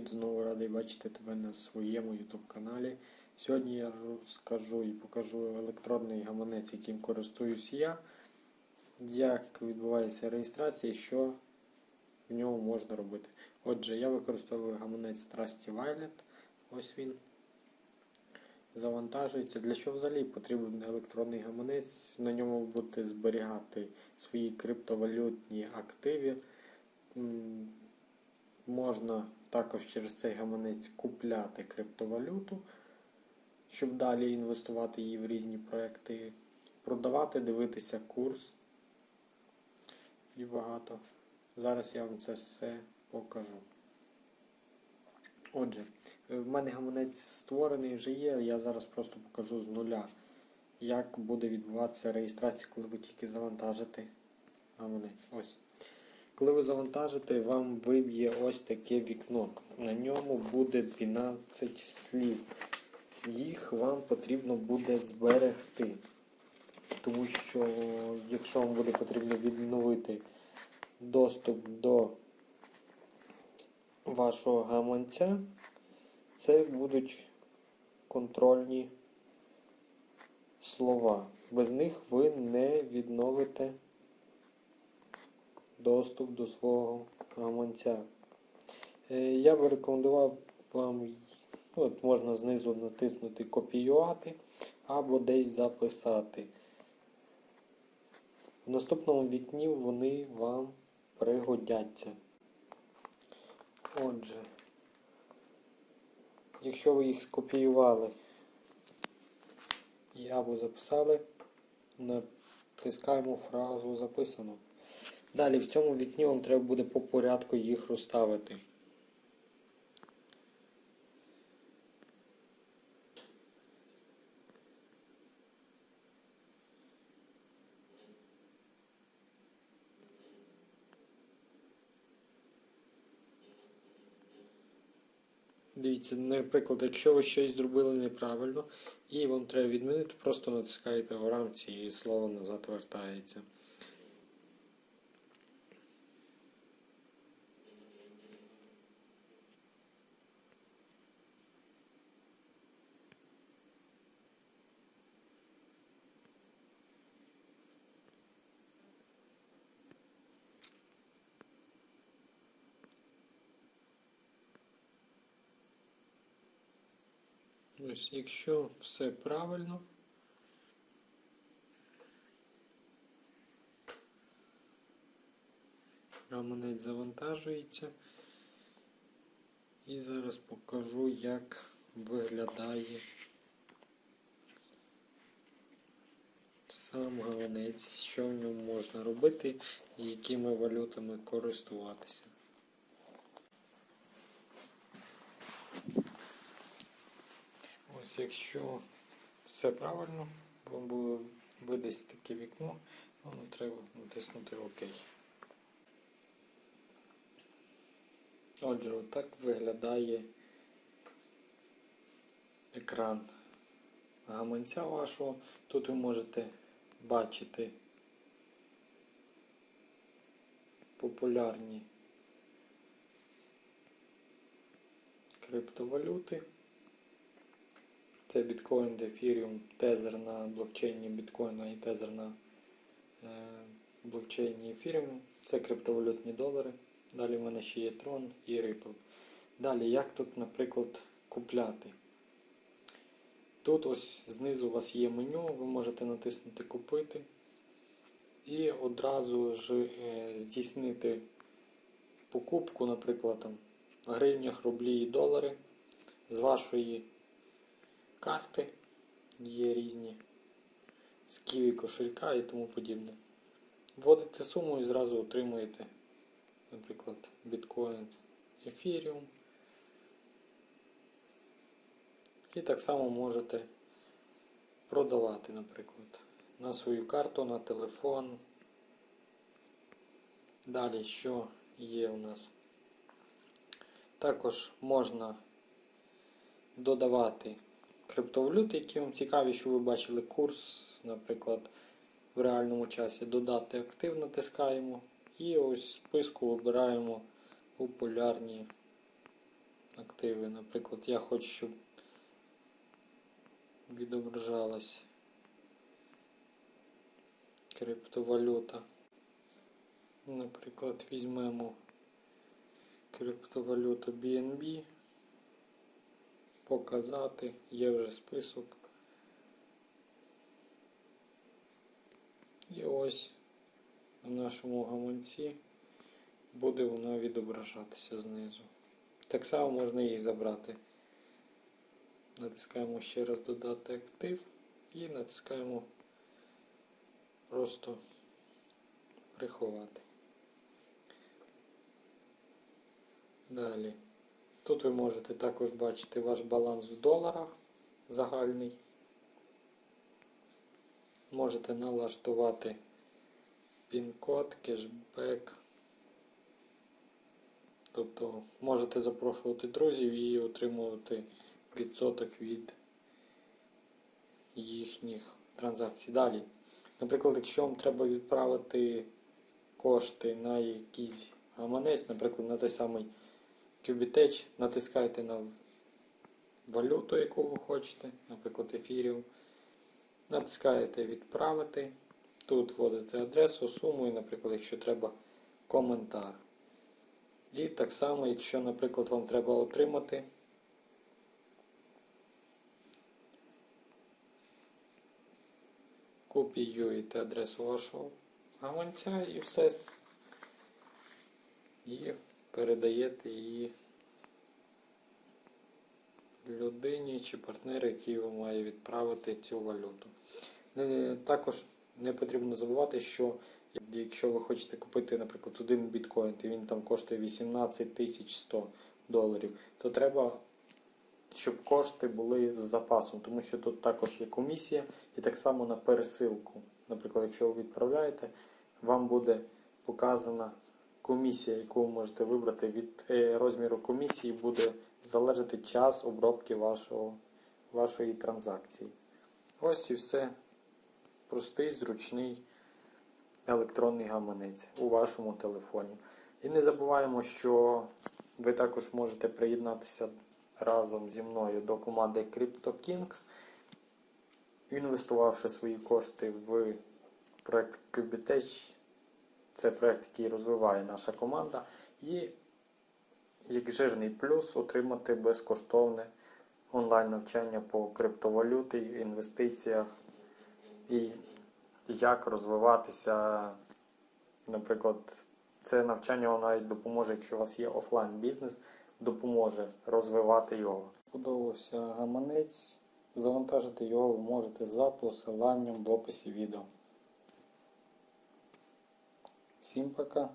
Привіт, знову радий бачити тебе на своєму YouTube каналі. Сьогодні я розкажу і покажу електронний гаманець, яким користуюсь я, як відбувається реєстрація і що в ньому можна робити. Отже, я використовую гаманець Trusty Wallet. Ось він. Завантажується. Для чого взагалі потрібен електронний гаманець? На ньому будете зберігати свої криптовалютні активи. Можна також через цей гаманець купляти криптовалюту, щоб далі інвестувати її в різні проекти, продавати, дивитися курс і багато. Зараз я вам це все покажу. Отже, в мене гаманець створений вже є, я зараз просто покажу з нуля, як буде відбуватися реєстрація, коли ви тільки завантажите гаманець. Ось. Коли ви завантажите, вам виб'є ось таке вікно. На ньому буде 12 слів. Їх вам потрібно буде зберегти. Тому що, якщо вам буде потрібно відновити доступ до вашого гаманця, це будуть контрольні слова. Без них ви не відновите доступ до свого гаманця. Е, Я би рекомендував вам, от можна знизу натиснути копіювати або десь записати. В наступному вікні вони вам пригодяться. Отже, якщо ви їх скопіювали і або записали, натискаємо фразу записано. Далі в цьому вікні вам треба буде по порядку їх розставити. Дивіться, наприклад, якщо ви щось зробили неправильно і вам треба відмінити, просто натискаєте в рамці і слово назад вертається. Ось, якщо все правильно, гаманець завантажується. І зараз покажу, як виглядає сам гаманець, що в ньому можна робити і якими валютами користуватися. Ось якщо все правильно, вам буде видасть таке вікно, вам треба натиснути ОК. Отже, отак виглядає екран гаманця вашого. Тут ви можете бачити популярні криптовалюти. Це біткоін, ефіріум, тезер на блокчейні біткоїна і тезер на е, блокчейні ефіріум. Це криптовалютні долари. Далі в мене ще є Tron і Ripple. Далі, як тут, наприклад, купляти? Тут ось знизу у вас є меню, ви можете натиснути Купити і одразу ж е, здійснити покупку, наприклад, там, гривнях, рублі і долари з вашої карти, є різні з ківі кошелька і тому подібне. Вводите суму і зразу отримуєте, наприклад, біткоін, ефіріум. І так само можете продавати, наприклад, на свою карту, на телефон. Далі, що є у нас? Також можна додавати криптовалюти, які вам цікаві, що ви бачили курс, наприклад, в реальному часі. Додати актив натискаємо. І ось з списку вибираємо популярні активи. Наприклад, я хочу, щоб відображалась криптовалюта. Наприклад, візьмемо криптовалюту BNB, показати, є вже список. І ось в нашому гаманці буде вона відображатися знизу. Так само можна її забрати. Натискаємо ще раз додати актив і натискаємо просто приховати. Далі. Тут ви можете також бачити ваш баланс в доларах загальний. Можете налаштувати пін-код, кешбек. Тобто можете запрошувати друзів і отримувати відсоток від їхніх транзакцій. Далі. Наприклад, якщо вам треба відправити кошти на якийсь гаманець, наприклад, на той самий Qubitech, натискайте на валюту, яку ви хочете, наприклад, ефіріум. Натискаєте відправити. Тут вводите адресу, суму і, наприклад, якщо треба коментар. І так само, якщо, наприклад, вам треба отримати копіюєте адресу вашого гаманця і все і передаєте її людині чи партнеру, який вам має відправити цю валюту. Е, Також не потрібно забувати, що якщо ви хочете купити, наприклад, один біткоін, і він там коштує 18 100 доларів, то треба, щоб кошти були з запасом, тому що тут також є комісія, і так само на пересилку. Наприклад, якщо ви відправляєте, вам буде показана комісія, яку ви можете вибрати. Від е, розміру комісії буде залежати час обробки вашого, вашої транзакції. Ось і все. Простий, зручний електронний гаманець у вашому телефоні. І не забуваємо, що ви також можете приєднатися разом зі мною до команди CryptoKings, інвестувавши свої кошти в проект Qubitech. Це проект, який розвиває наша команда. І як жирний плюс отримати безкоштовне онлайн-навчання по криптовалюті, інвестиціях і як розвиватися. Наприклад, це навчання навіть допоможе, якщо у вас є офлайн бізнес, допоможе розвивати його. Подобався гаманець. Завантажити його ви можете за посиланням в описі відео. Всім пока!